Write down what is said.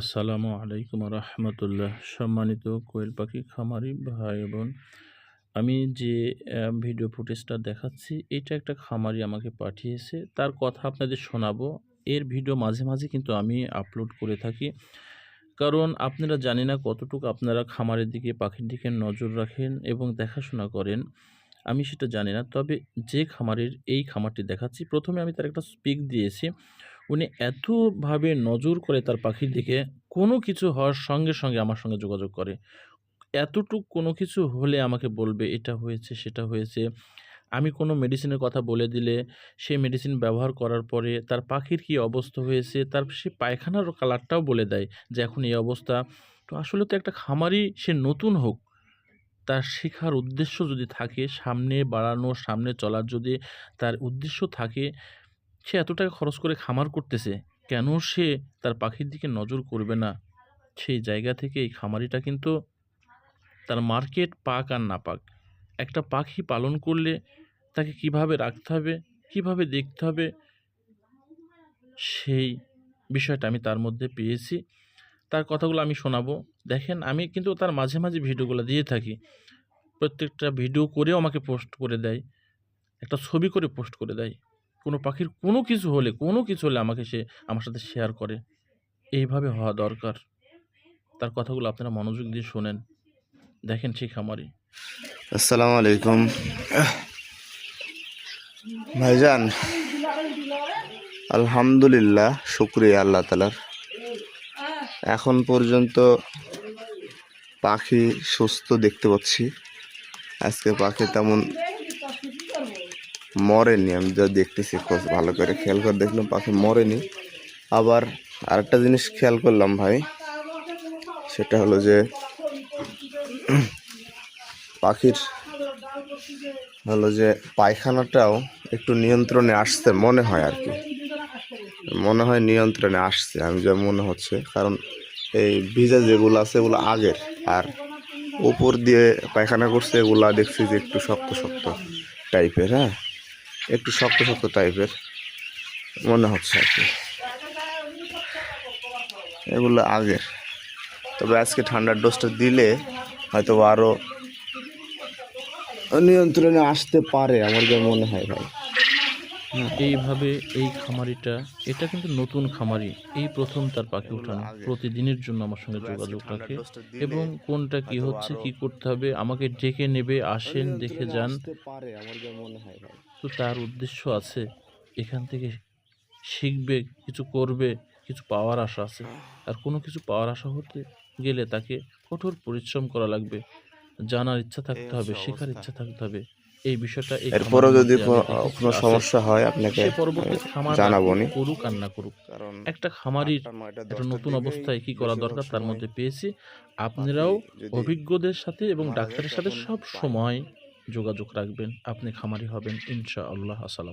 আসসালামু আলাইকুম রহমতুল্লাহ। সম্মানিত কোয়েল পাখি খামারি ভাই বোন, আমি যে ভিডিও ফুটেজটা দেখাচ্ছি, এটা একটা খামারি আমাকে পাঠিয়েছে। তার কথা আপনাদের শোনাবো। এর ভিডিও মাঝে মাঝে কিন্তু আমি আপলোড করে থাকি। কারণ আপনারা জানি না কতটুকু আপনারা খামারের দিকে, পাখির দিকে নজর রাখেন এবং দেখাশোনা করেন। আমি সেটা জানি না। তবে যে খামারের এই খামারটি দেখাচ্ছি, প্রথমে আমি তার একটা স্পিক দিয়েছি। উনি এতভাবে নজর করে তার পাখির দিকে কোনো কিছু হওয়ার সঙ্গে সঙ্গে আমার সঙ্গে যোগাযোগ করে। এতটুক কোনো কিছু হলে আমাকে বলবে, এটা হয়েছে, সেটা হয়েছে। আমি কোনো মেডিসিনের কথা বলে দিলে সেই মেডিসিন ব্যবহার করার পরে তার পাখির কী অবস্থা হয়েছে, তার সে পায়খানার কালারটাও বলে দেয় যে, এখন এই অবস্থা। তো আসলে তো একটা খামারই সে নতুন হোক। তার শেখার উদ্দেশ্য যদি থাকে, সামনে বাড়ানো, সামনে চলার যদি তার উদ্দেশ্য থাকে সে এত টাকা খরচ করে খামার করতেছে, কেন সে তার পাখির দিকে নজর করবে না? সেই জায়গা থেকে এই খামারিটা কিন্তু তার মার্কেট পাক আর না পাক। একটা পাখি পালন করলে তাকে কীভাবে রাখতে হবে, কীভাবে দেখতে হবে, সেই বিষয়টা আমি তার মধ্যে পেয়েছি। তার কথাগুলো আমি শোনাবো। দেখেন, আমি কিন্তু তার মাঝে মাঝে ভিডিওগুলো দিয়ে থাকি। প্রত্যেকটা ভিডিও করেও আমাকে পোস্ট করে দেয়, একটা ছবি করে পোস্ট করে দেয়। কোনো পাখির কোনো কিছু হলে, কোনো কিছু হলে আমাকে সে আমার সাথে শেয়ার করে। এইভাবে হওয়া দরকার। তার কথাগুলো আপনারা মনোযোগ দিয়ে শোনেন। দেখেন সেই খামারি আসসালামু আলাইকুম। ভাইজান, আলহামদুলিল্লাহ, শুক্রিয়া আল্লাহ তালার এখন পর্যন্ত পাখি সুস্থ দেখতে পাচ্ছি। আজকে পাখি তেমন মরেনি, আমি যা দেখতেছি, খোঁজ ভালো করে খেয়াল করে দেখলাম পাখি মরেনি। আবার আরেকটা জিনিস খেয়াল করলাম ভাই, সেটা হলো যে পাখির হলো যে পায়খানাটাও একটু নিয়ন্ত্রণে আসছে মনে হয় আর কি। মনে হয় নিয়ন্ত্রণে আসছে, আমি যা মনে হচ্ছে, কারণ এই ভিজা যেগুলো আছে এগুলো আগের, আর উপর দিয়ে পায়খানা করছে এগুলা দেখছি যে একটু শক্ত শক্ত টাইপের হ্যাঁ? একটু শক্ত শক্ত টাইপের মনে হচ্ছে আর কি। এগুলো আগের। তবে আজকে ঠান্ডার ডোজটা দিলে হয়তো আরও নিয়ন্ত্রণে আসতে পারে, আমার যা মনে হয় ভাই। এইভাবে এই খামারিটা এটা কিন্তু নতুন খামারি। এই প্রথম তার পাখি উঠানো প্রতিদিনের জন্য আমার সঙ্গে যোগাযোগ রাখে এবং কোনটা কি হচ্ছে কি করতে হবে আমাকে ডেকে নেবে আসেন দেখে যান। তো তার উদ্দেশ্য আছে এখান থেকে শিখবে কিছু করবে কিছু পাওয়ার আশা আছে। আর কোনো কিছু পাওয়ার আশা হতে গেলে তাকে কঠোর পরিশ্রম করা লাগবে। জানার ইচ্ছা থাকতে হবে শেখার ইচ্ছা থাকতে হবে। এই বিষয়টা এরপরও যদি কোনো। সমস্যা হয় আপনাকে পরবর্তী খামার জানাব নি। করুক আর না করুক। কারণ একটা খামারির একটা নতুন অবস্থায় কি করা দরকার তার মধ্যে পেয়েছি। আপনারাও অভিজ্ঞদের সাথে এবং ডাক্তারের সাথে সব সময় যোগাযোগ রাখবেন। আপনি খামারি হবেন ইনশা আল্লাহ আসসালাম